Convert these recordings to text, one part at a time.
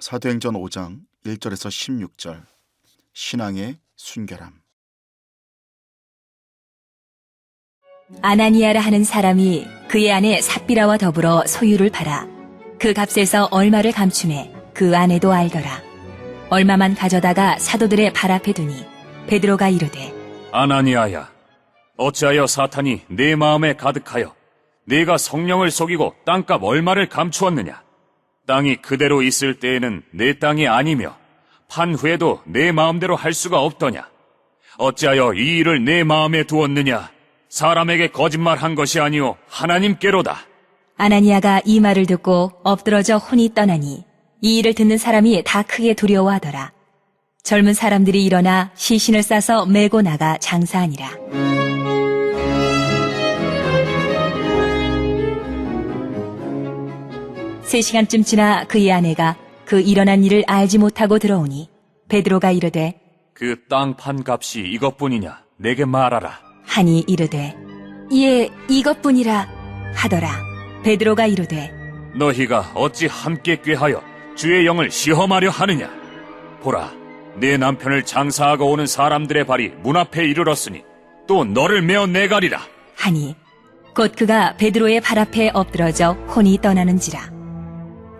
사도행전 5장 1절에서 16절 신앙의 순결함 아나니아라 하는 사람이 그의 아내 삽비라와 더불어 소유를 팔아 그 값에서 얼마를 감추매 그 아내도 알더라. 얼마만 가져다가 사도들의 발 앞에 두니 베드로가 이르되 아나니아야, 어찌하여 사탄이 내 마음에 가득하여 네가 성령을 속이고 땅값 얼마를 감추었느냐? 땅이 그대로 있을 때에는 내 땅이 아니며 판 후에도 내 마음대로 할 수가 없더냐? 어찌하여 이 일을 내 마음에 두었느냐? 사람에게 거짓말한 것이 아니오 하나님께로다. 아나니아가 이 말을 듣고 엎드러져 혼이 떠나니 이 일을 듣는 사람이 다 크게 두려워하더라. 젊은 사람들이 일어나 시신을 싸서 메고 나가 장사하니라. 세 시간쯤 지나 그의 아내가 그 일어난 일을 알지 못하고 들어오니 베드로가 이르되 그 땅 판 값이 이것뿐이냐? 내게 말하라. 하니 이르되 예 이것뿐이라 하더라. 베드로가 이르되 너희가 어찌 함께 꾀하여 주의 영을 시험하려 하느냐? 보라, 내 남편을 장사하고 오는 사람들의 발이 문 앞에 이르렀으니 또 너를 메어 내가리라. 하니 곧 그가 베드로의 발 앞에 엎드러져 혼이 떠나는지라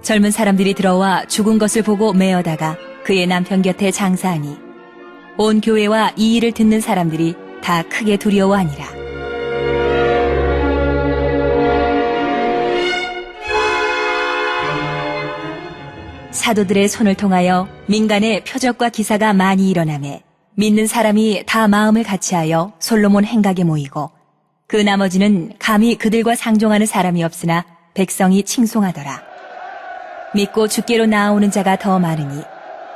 젊은 사람들이 들어와 죽은 것을 보고 메어다가 그의 남편 곁에 장사하니 온 교회와 이 일을 듣는 사람들이 다 크게 두려워하니라 사도들의 손을 통하여 민간의 표적과 기사가 많이 일어나매 믿는 사람이 다 마음을 같이하여 솔로몬 행각에 모이고 그 나머지는 감히 그들과 상종하는 사람이 없으나 백성이 칭송하더라. 믿고 주께로 나아오는 자가 더 많으니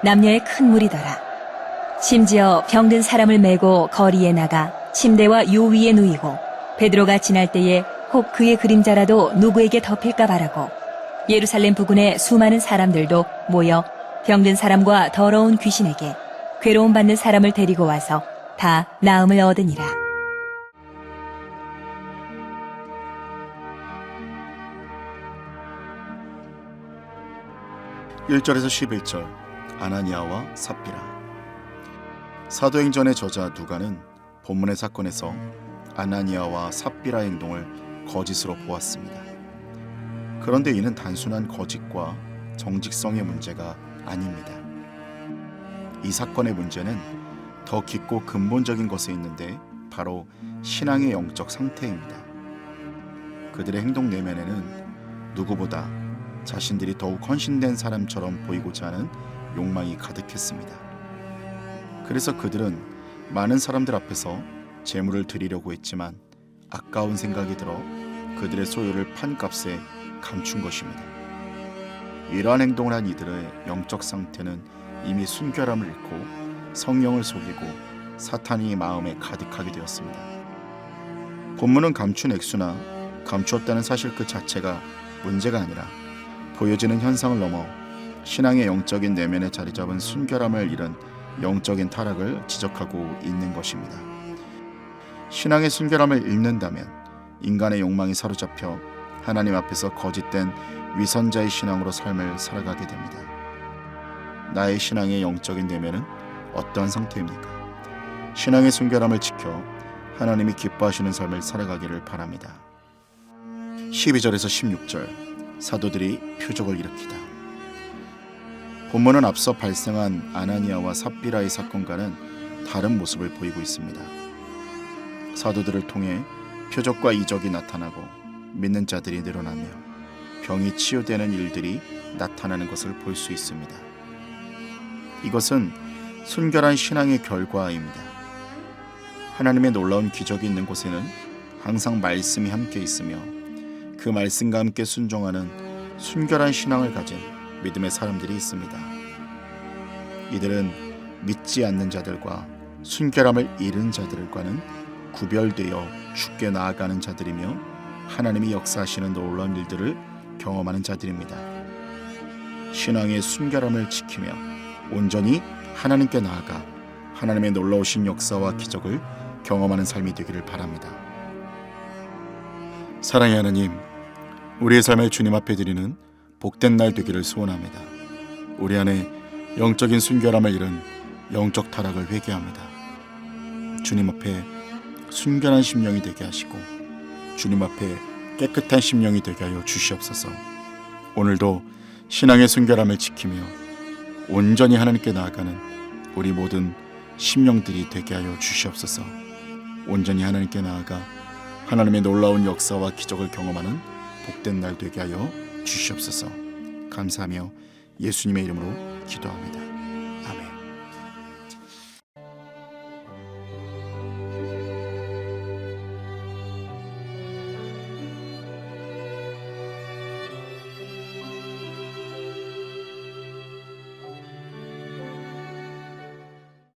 남녀의 큰 무리더라. 심지어 병든 사람을 메고 거리에 나가 침대와 요 위에 누이고 베드로가 지날 때에 혹 그의 그림자라도 누구에게 덮일까 바라고 예루살렘 부근의 수많은 사람들도 모여 병든 사람과 더러운 귀신에게 괴로움 받는 사람을 데리고 와서 다 나음을 얻으니라. 1절에서 11절 아나니아와 삽비라 사도행전의 저자 누가는 본문의 사건에서 아나니아와 삽비라의 행동을 거짓으로 보았습니다. 그런데 이는 단순한 거짓과 정직성의 문제가 아닙니다. 이 사건의 문제는 더 깊고 근본적인 것에 있는데 바로 신앙의 영적 상태입니다. 그들의 행동 내면에는 누구보다 자신들이 더욱 헌신된 사람처럼 보이고자 하는 욕망이 가득했습니다. 그래서 그들은 많은 사람들 앞에서 재물을 드리려고 했지만 아까운 생각이 들어 그들의 소유를 판값에 감춘 것입니다. 이러한 행동을 한 이들의 영적 상태는 이미 순결함을 잃고 성령을 속이고 사탄이 마음에 가득하게 되었습니다. 본문은 감춘 액수나 감추었다는 사실 그 자체가 문제가 아니라 보여지는 현상을 넘어 신앙의 영적인 내면에 자리 잡은 순결함을 잃은 영적인 타락을 지적하고 있는 것입니다. 신앙의 순결함을 잃는다면 인간의 욕망이 사로잡혀 하나님 앞에서 거짓된 위선자의 신앙으로 삶을 살아가게 됩니다. 나의 신앙의 영적인 내면은 어떠한 상태입니까? 신앙의 순결함을 지켜 하나님이 기뻐하시는 삶을 살아가기를 바랍니다. 12절에서 16절 사도들이 표적을 일으키다. 본문은 앞서 발생한 아나니아와 삽비라의 사건과는 다른 모습을 보이고 있습니다. 사도들을 통해 표적과 이적이 나타나고 믿는 자들이 늘어나며 병이 치유되는 일들이 나타나는 것을 볼 수 있습니다. 이것은 순결한 신앙의 결과입니다. 하나님의 놀라운 기적이 있는 곳에는 항상 말씀이 함께 있으며 그 말씀과 함께 순종하는 순결한 신앙을 가진 믿음의 사람들이 있습니다. 이들은 믿지 않는 자들과 순결함을 잃은 자들과는 구별되어 죽게 나아가는 자들이며 하나님이 역사하시는 놀라운 일들을 경험하는 자들입니다. 신앙의 순결함을 지키며 온전히 하나님께 나아가 하나님의 놀라우신 역사와 기적을 경험하는 삶이 되기를 바랍니다. 사랑의 하나님, 우리의 삶을 주님 앞에 드리는 복된 날 되기를 소원합니다. 우리 안에 영적인 순결함을 잃은 영적 타락을 회개합니다. 주님 앞에 순결한 심령이 되게 하시고 주님 앞에 깨끗한 심령이 되게 하여 주시옵소서. 오늘도 신앙의 순결함을 지키며 온전히 하나님께 나아가는 우리 모든 심령들이 되게 하여 주시옵소서. 온전히 하나님께 나아가 하나님의 놀라운 역사와 기적을 경험하는 복된 날 되게 하여 주시옵소서. 감사하며 예수님의 이름으로 기도합니다.